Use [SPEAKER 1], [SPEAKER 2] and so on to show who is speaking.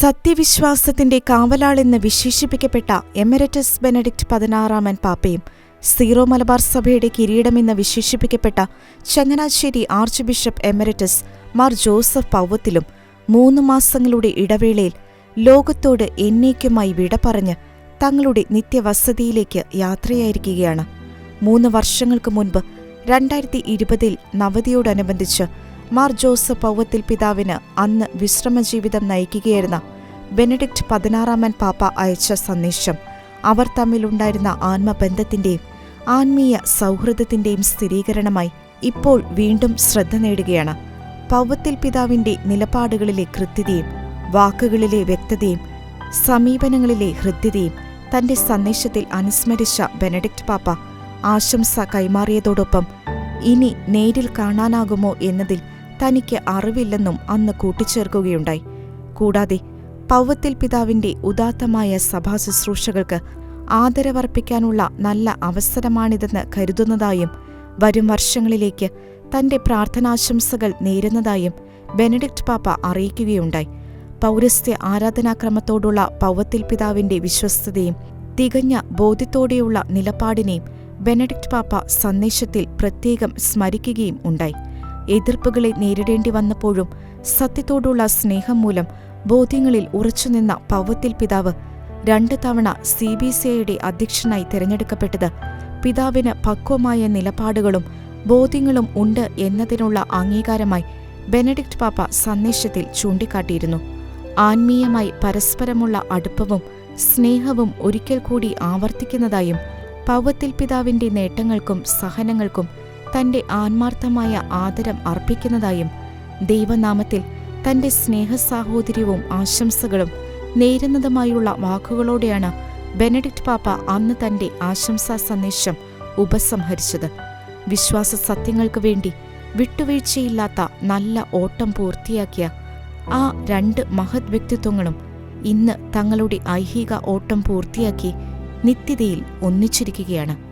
[SPEAKER 1] സത്യവിശ്വാസത്തിന്റെ കാവലാളെന്ന് വിശേഷിപ്പിക്കപ്പെട്ട എമരറ്റസ് Benedict പതിനാറാമൻ പാപ്പയും zero Malabar സഭയുടെ കിരീടമെന്ന് വിശേഷിപ്പിക്കപ്പെട്ട Changanassery archbishop emeritus Mar Joseph പൗവത്തിലും മൂന്ന് മാസങ്ങളുടെ ഇടവേളയിൽ ലോകത്തോട് എന്നേക്കുമായി വിട പറഞ്ഞ് തങ്ങളുടെ നിത്യവസതിയിലേക്ക് യാത്രയായിരിക്കുകയാണ്. മൂന്ന് വർഷങ്ങൾക്ക് മുൻപ് രണ്ടായിരത്തി ഇരുപതിൽ നവതിയോടനുബന്ധിച്ച് മാർ ജോസഫ് പൗവത്തിൽ പിതാവിന് അന്ന് വിശ്രമജീവിതം നയിക്കുകയായിരുന്ന ബെനഡിക്ട് പതിനാറാമൻ പാപ്പ അയച്ച സന്ദേശം. അവർ തമ്മിലുണ്ടായിരുന്ന ആത്മബന്ധത്തിന്റെയും ആത്മീയ സൗഹൃദത്തിന്റെയും സ്ഥിരീകരണമായി ഇപ്പോൾ വീണ്ടും ശ്രദ്ധ നേടുകയാണ്. പൗവത്തിൽ പിതാവിന്റെ നിലപാടുകളിലെ കൃത്യതയും വാക്കുകളിലെ വ്യക്തതയും സമീപനങ്ങളിലെ ഹൃദ്യതയും തന്റെ സന്ദേശത്തിൽ അനുസ്മരിച്ച ബെനഡിക്ട് പാപ്പ ആശംസ കൈമാറിയതോടൊപ്പം ഇനി നേരിൽ കാണാനാകുമോ എന്നതിൽ തനിക്ക് അറിവില്ലെന്നും അന്ന് കൂട്ടിച്ചേർക്കുകയുണ്ടായി. കൂടാതെ പൗവത്തിൽ പിതാവിന്റെ ഉദാത്തമായ സഭാ ശുശ്രൂഷകൾക്ക് ആദരവർപ്പിക്കാനുള്ള നല്ല അവസരമാണിതെന്ന് കരുതുന്നതായും വരും വർഷങ്ങളിലേക്ക് തന്റെ പ്രാർത്ഥനാശംസകൾ നേരുന്നതായും ബെനഡിക്ട് പാപ്പ അറിയിക്കുകയുണ്ടായി. പൗരസ്ത്യ ആരാധനാക്രമത്തോടുള്ള പൗവത്തിൽ പിതാവിന്റെ വിശ്വസ്തതയും തികഞ്ഞ ബോധ്യത്തോടെയുള്ള നിലപാടിനെയും ബെനഡിക്ട് പാപ്പ സന്ദേശത്തിൽ പ്രത്യേകം സ്മരിക്കുകയും ഉണ്ടായി. എതിർപ്പുകളെ നേരിടേണ്ടി വന്നപ്പോഴും സത്യത്തോടുള്ള സ്നേഹം മൂലം ബോധ്യങ്ങളിൽ ഉറച്ചുനിന്ന പൗവത്തിൽ പിതാവ് രണ്ട് തവണ സി ബി സി ഐയുടെ അധ്യക്ഷനായി തിരഞ്ഞെടുക്കപ്പെട്ടത് പിതാവിന് പക്വമായ നിലപാടുകളും ബോധ്യങ്ങളും ഉണ്ട് എന്നതിനുള്ള അംഗീകാരമായി ബെനഡിക്ട് പാപ്പ സന്ദേശത്തിൽ ചൂണ്ടിക്കാട്ടിയിരുന്നു. ആത്മീയമായി പരസ്പരമുള്ള അടുപ്പവും സ്നേഹവും ഒരിക്കൽ കൂടി ആവർത്തിക്കുന്നതായും പൗവത്തിൽ പിതാവിന്റെ നേട്ടങ്ങൾക്കും സഹനങ്ങൾക്കും തന്റെ ആത്മാർത്ഥമായ ആദരം അർപ്പിക്കുന്നതായും ദൈവനാമത്തിൽ തന്റെ സ്നേഹസാഹോദര്യവും ആശംസകളും നേരുന്നതുമായുള്ള വാക്കുകളോടെയാണ് ബെനഡിക്ട് പാപ്പ അന്ന് തന്റെ ആശംസാ സന്ദേശം ഉപസംഹരിച്ചത്. വിശ്വാസ സത്യങ്ങൾക്ക് വേണ്ടി വിട്ടുവീഴ്ചയില്ലാത്ത നല്ല ഓട്ടം പൂർത്തിയാക്കിയ ആ രണ്ട് മഹത് വ്യക്തിത്വങ്ങളും ഇന്ന് തങ്ങളുടെ ഐഹിക ഓട്ടം പൂർത്തിയാക്കി നിത്യതയിൽ ഒന്നിച്ചിരിക്കുകയാണ്.